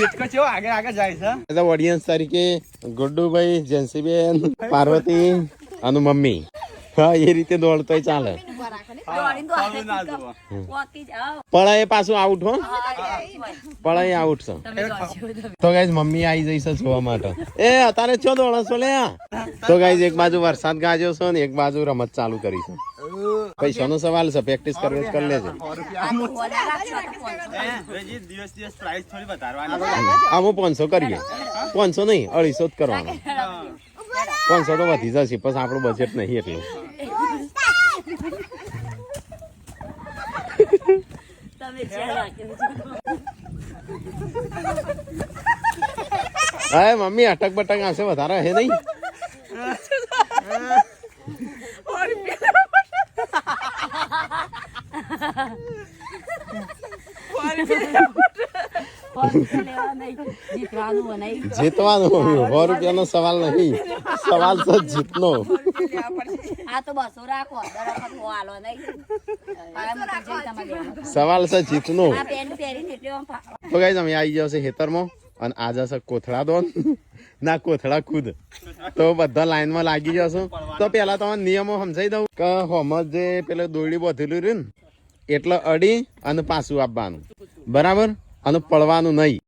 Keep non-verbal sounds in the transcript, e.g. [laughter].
દેડકો ચેવો આગળ આગળ જાય છે? ઓડિયન્સ તરીકે ગુડ્ડુભાઈ જેન્સીબેન પાર્વતી અને મમ્મી. હા એ રીતે દોડતોય ચાલે. પળાએ પાછું આઉટ હો. પળાએ આઉટ છે. તો ગાઈઝ મમ્મી આવી જઈ છે જોવા માટે. એ અત્યારે છો દોડો છો લે તો ગાઈઝ એક બાજુ વરસાદ ગાજ્યો છે ને એક બાજુ રમત ચાલુ કરી છે. પૈસાનો સવાલ છે પ્રેક્ટિસ કરવી જ કરી લેજે. આવું આમાં પાંચસો કરીએ. પાંચસો નહીં અઢીસો જ કરવાનો. પાંચસો તો વધી જશે પછી આપણું બજેટ નહીં એટલું. [laughs] હા મમ્મી અટક બટક આવશે વધારે હે નહીં. [laughs] જીતવાનું સો રૂપિયાનો સવાલ નહીં સવાલ છે જીતનો આ તો બસો રાખો હાલો નહીં. સવાલ છે જીતનો. તો ગાઈઝ અમે આવી જશે ખેતરમાં અને આ જશે કોથળા દોન. ના કોથળા ખુદ. તો બધા લાઈનમાં લાગી જશો તો પેલા તમને નિયમો સમજાઈ દઉં. કે હોમ જે પેલો દોરડી બાંધેલું રહ્યું ને એટલે અડી અને પાછું આપવાનું. બરાબર? અને પડવાનું નહીં.